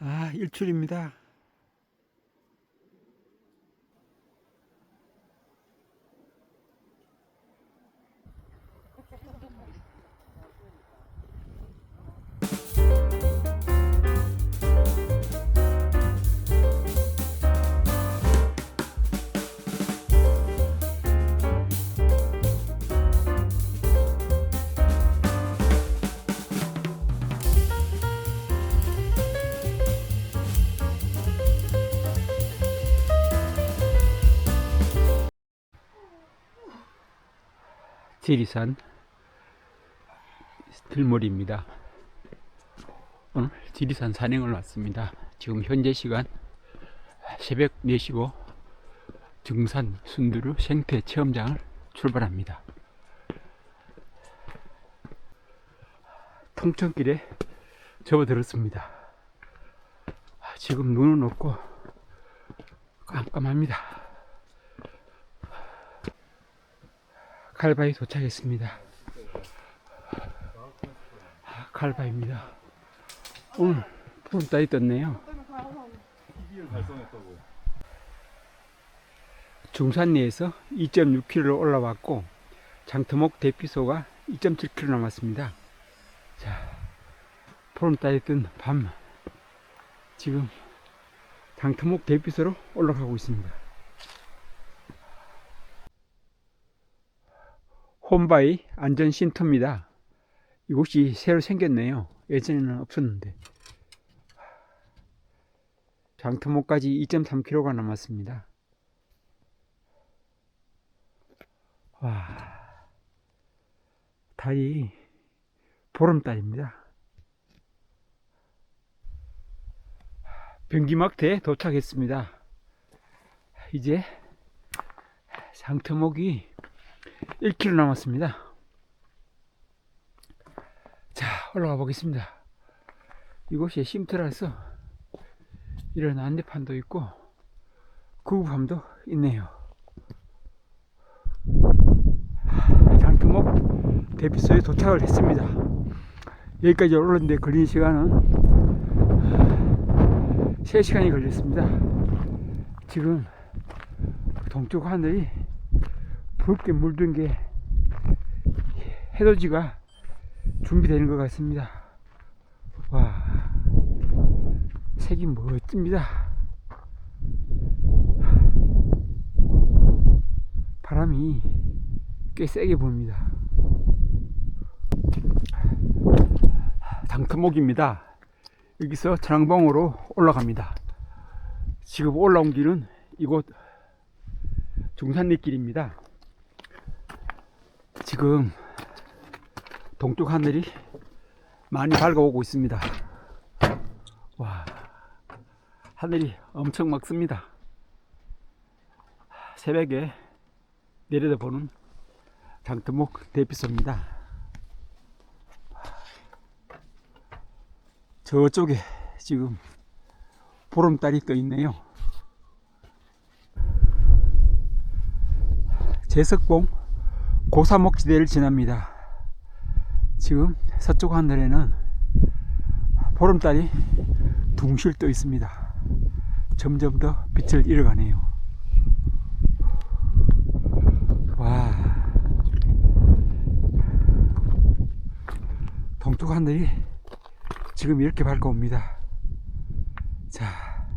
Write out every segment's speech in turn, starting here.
아, 일출입니다. 지리산 들머리입니다. 오늘 지리산 산행을 왔습니다. 지금 현재 시간 새벽 4시고 등산 순두루 생태 체험장을 출발합니다. 통천길에 접어들었습니다. 지금 눈은 없고 깜깜합니다. 칼바위 도착했습니다. 아, 칼바위입니다. 오늘 푸른 따위 떴네요. 중산리에서 2.6km 올라왔고 장터목 대피소가 2.7km 남았습니다. 자, 푸른 따위 뜬밤 지금 장터목 대피소로 올라가고 있습니다. 홈바이 안전쉼터입니다. 이곳이 새로 생겼네요. 예전에는 없었는데. 장터목까지 2.3km가 남았습니다. 와, 달이 보름달입니다. 변기막대에 도착했습니다. 이제 장터목이 1km 남았습니다. 자, 올라가 보겠습니다. 이곳이 쉼터라서 이런 안내판도 있고 구급함도 있네요. 장터목 대피소에 도착을 했습니다. 여기까지 올랐는데 걸린 시간은 3시간이 걸렸습니다. 지금 동쪽 하늘이 붉게 물든 게 해돋이가 준비되는 것 같습니다. 와, 색이 멋집니다. 바람이 꽤 세게 붑니다. 당터목입니다. 여기서 천왕봉으로 올라갑니다. 지금 올라온 길은 이곳 중산리길입니다. 지금 동쪽 하늘이 많이 밝아오고 있습니다. 와, 하늘이 엄청 맑습니다. 새벽에 내려다보는 장터목 대피소입니다. 저쪽에 지금 보름달이 떠 있네요. 제석봉 고사목지대를 지납니다. 지금 서쪽 하늘에는 보름달이 둥실 떠 있습니다. 점점 더 빛을 잃어가네요. 와, 동쪽 하늘이 지금 이렇게 밝아옵니다. 자,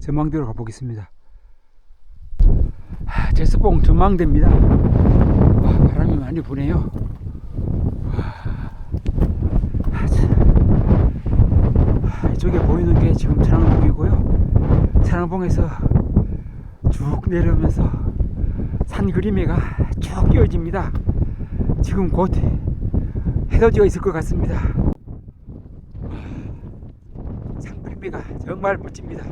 전망대로 가보겠습니다. 하, 제스봉 전망대입니다. 와, 바람이 많이 부네요. 와, 참. 하, 이쪽에 보이는 게 지금 천왕봉이고요. 천왕봉에서 쭉 내려오면서 산 그림에가 쭉 이어집니다. 지금 곧 해돋이가 있을 것 같습니다. 산 그림에가 정말 멋집니다.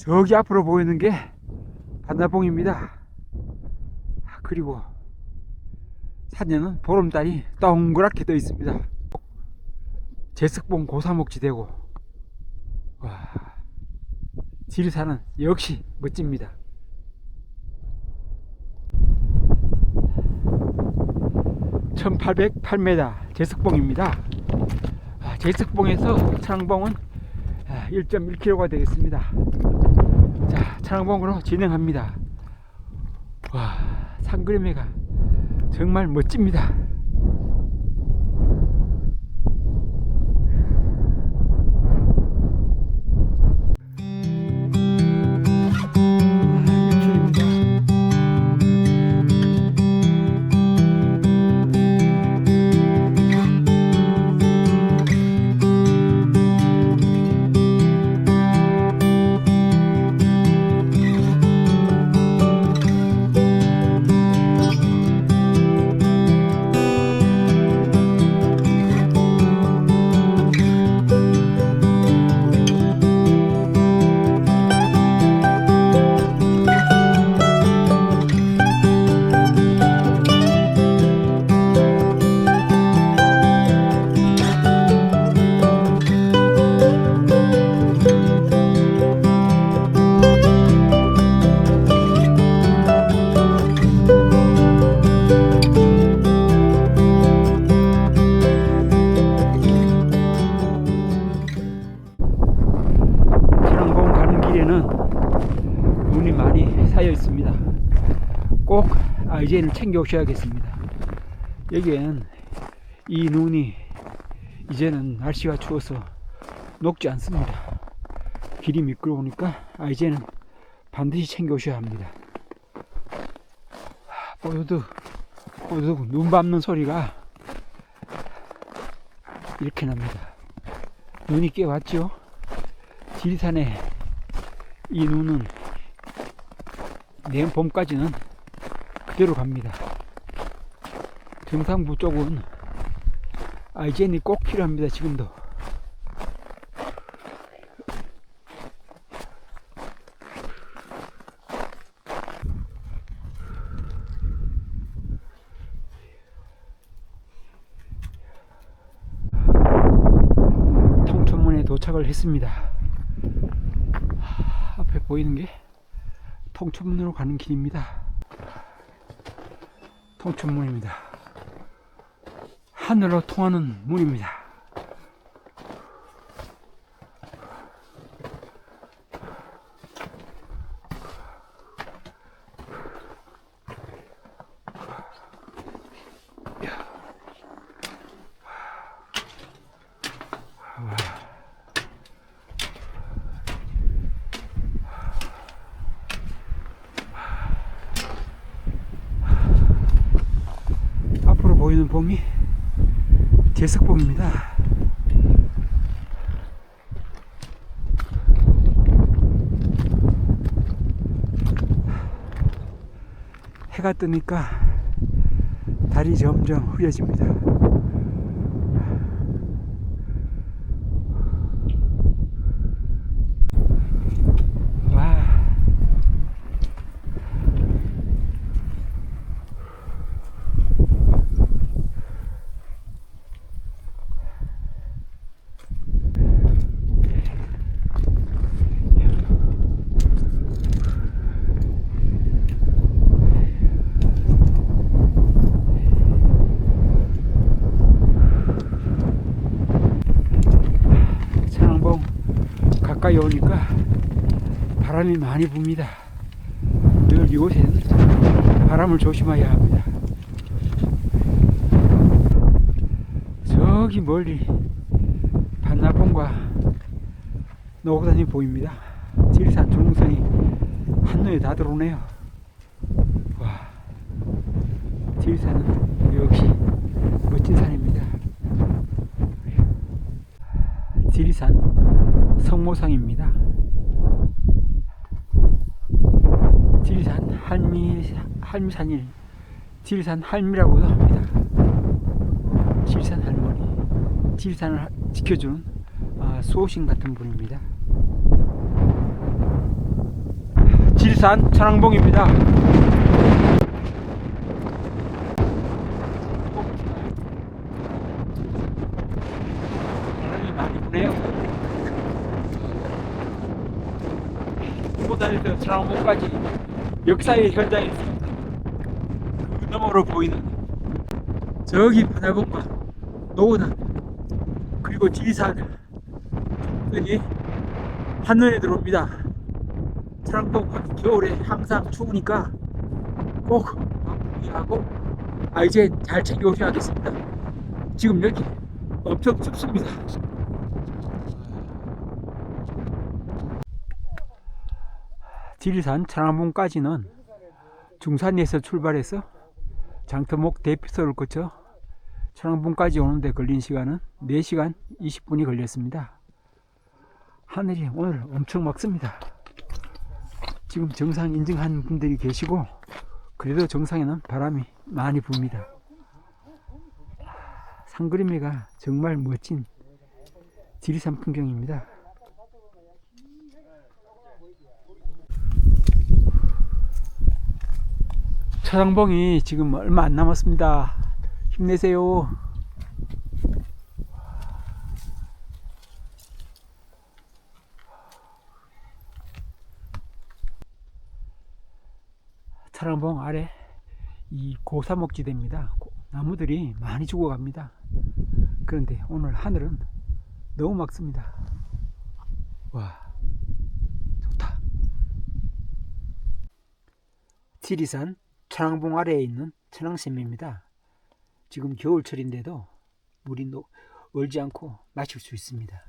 저기 앞으로 보이는 게 반나봉입니다. 그리고 산에는 보름달이 동그랗게 떠 있습니다. 제석봉 고사목지대고 와, 지리산은 역시 멋집니다. (1808m) 제석봉입니다 아, 제석봉에서 창봉은 1.1km가 되겠습니다 자 창봉으로 진행합니다. 와 산그림회가 정말 멋집니다 챙겨 오셔야겠습니다. 여기에는 이 눈이 이제는 날씨가 추워서 녹지 않습니다. 길이 미끄러우니까 아이젠은 반드시 챙겨 오셔야 합니다. 뽀드득 뽀드득 눈 밟는 소리가 이렇게 납니다. 눈이 꽤 왔죠? 지리산의 이 눈은 내년 봄까지는 그대로 갑니다. 정상부 쪽은 아이젠이 꼭 필요합니다. 지금도. 통천문에 도착을 했습니다. 하, 앞에 보이는 게 통천문으로 가는 길입니다. 통천문입니다. 하늘로 통하는 문입니다. 봉이 제석봉입니다. 해가 뜨니까 달이 점점 흐려집니다. 와. 천왕봉 가까이 오니까 바람이 많이 붑니다. 늘 이곳에는 바람을 조심해야 합니다. 저기 멀리 반나봉과 노고단이 보입니다. 지리산 중흥선이 한눈에 다 들어오네요. 와, 지리산은 역시 멋진 산입니다. 지리산 성모상입니다. 지리산 할미 할미산일 지리산 할미라고도 합니다. 지리산 할머니 지리산을 하- 지켜주는 아, 수호신 같은 분입니다. 지리산 천왕봉입니다. 바람이 많이 부네요. 노단에서 천왕봉까지 역사의 현장에 있습니다. 그 너머로 보이는 저기 바다봉과 노단 그리고 지리산 등이 한눈에 들어옵니다. 천왕봉 겨울에 항상 추우니까 꼭 마무리하고 아 이제 잘 챙겨오셔야겠습니다. 지금 여기 엄청 춥습니다. 지리산 천왕봉까지는 중산에서 출발해서 장터목 대피소를 거쳐 천왕봉까지 오는데 걸린 시간은 4시간 20분이 걸렸습니다. 하늘이 오늘 엄청 맑습니다. 지금 정상 인증한 분들이 계시고 그래도 정상에는 바람이 많이 붑니다. 상그림이가 정말 멋진 지리산 풍경입니다. 차장봉이 지금 얼마 안 남았습니다. 힘내세요. 차량봉 아래 이 고사목지대입니다. 고- 나무들이 많이 죽어갑니다. 그런데 오늘 하늘은 너무 맑습니다. 와, 좋다. 지리산 천왕봉 아래에 있는 천왕샘입니다. 지금 겨울철인데도 물이 노, 얼지 않고 마실 수 있습니다.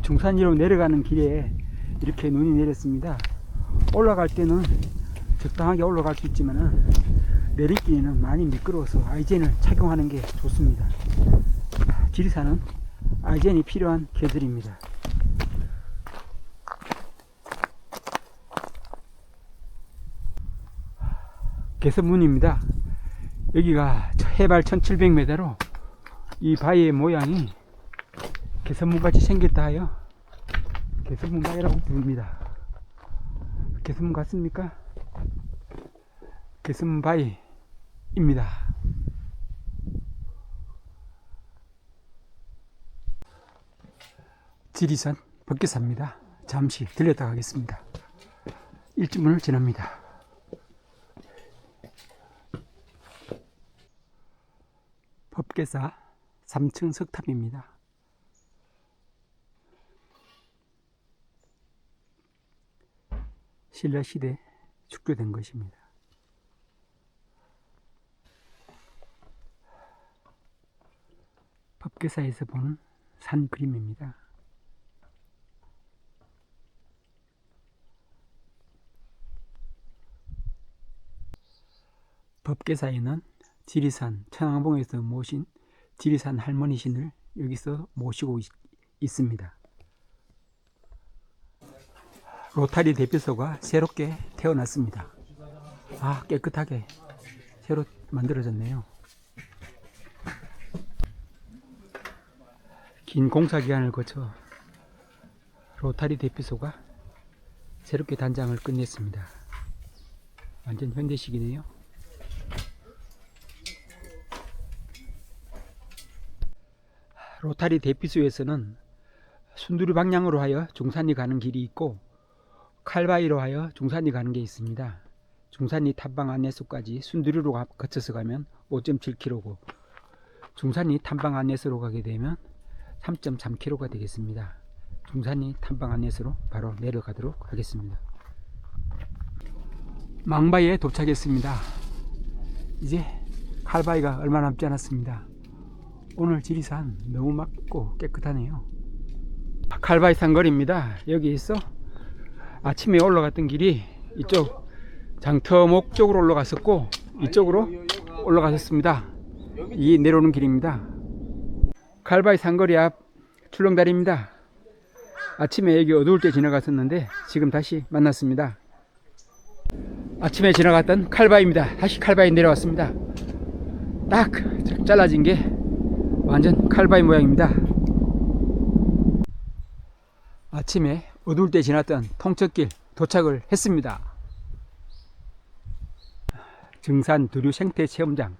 중산리로 내려가는 길에 이렇게 눈이 내렸습니다. 올라갈 때는 적당하게 올라갈 수 있지만은 내리기에는 많이 미끄러워서 아이젠을 착용하는 게 좋습니다. 지리산은 아이젠이 필요한 계절입니다. 개선문입니다. 여기가 해발 1700m로 이 바위의 모양이 개선문 같이 생겼다 하여 개선문 바위라고 부릅니다. 개선문 같습니까? 개선문 바위입니다. 지리산 법계사입니다. 잠시 들렸다 가겠습니다. 일주문을 지납니다. 법계사 3층 석탑입니다. 신라 시대 축조된 것입니다. 법계사에서 보는 산 그림입니다. 법계사에는 지리산 천왕봉에서 모신 지리산 할머니 신을 여기서 모시고 있, 있습니다. 로타리 대표소가 새롭게 태어났습니다. 아 깨끗하게 새로 만들어졌네요. 긴 공사 기간을 거쳐 로타리 대표소가 새롭게 단장을 끝냈습니다. 완전 현대식이네요. 로타리 대피소에서는 순두리 방향으로 하여 중산리 가는 길이 있고 칼바위로 하여 중산리 가는 게 있습니다. 중산리 탐방 안내소까지 순두리로 가- 거쳐서 가면 5.7km고 중산리 탐방 안내소로 가게 되면 3.3km가 되겠습니다. 중산리 탐방 안내소로 바로 내려가도록 하겠습니다. 망바위에 도착했습니다. 이제 칼바위가 얼마 남지 않았습니다. 오늘 지리산 너무 맑고 깨끗하네요. 칼바이 산 거리입니다. 여기 있어 아침에 올라갔던 길이 이쪽 장터목 쪽으로 올라갔었고 이쪽으로 올라가셨습니다. 이 내려오는 길입니다. 칼바이 산 거리 앞 출렁다리입니다. 아침에 여기 어두울 때 지나갔었는데 지금 다시 만났습니다. 아침에 지나갔던 칼바이입니다. 다시 칼바이 내려왔습니다. 딱 잘라진 게 완전 칼바위 모양입니다. 아침에 어두울 때 지났던 통척길 도착을 했습니다. 증산 두류 생태 체험장.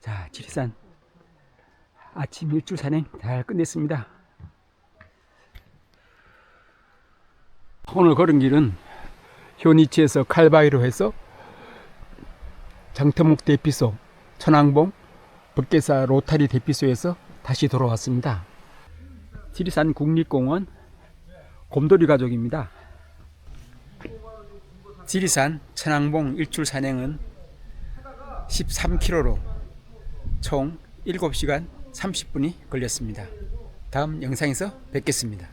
자, 지리산 아침 일출 산행 잘 끝냈습니다. 오늘 걸은 길은 효니치에서 칼바위로 해서 장터목 대피소, 천왕봉, 법계사 로타리 대피소에서 다시 돌아왔습니다. 지리산 국립공원 곰돌이 가족입니다. 지리산 천왕봉 일출 산행은 13km로 총 7시간 30분이 걸렸습니다. 다음 영상에서 뵙겠습니다.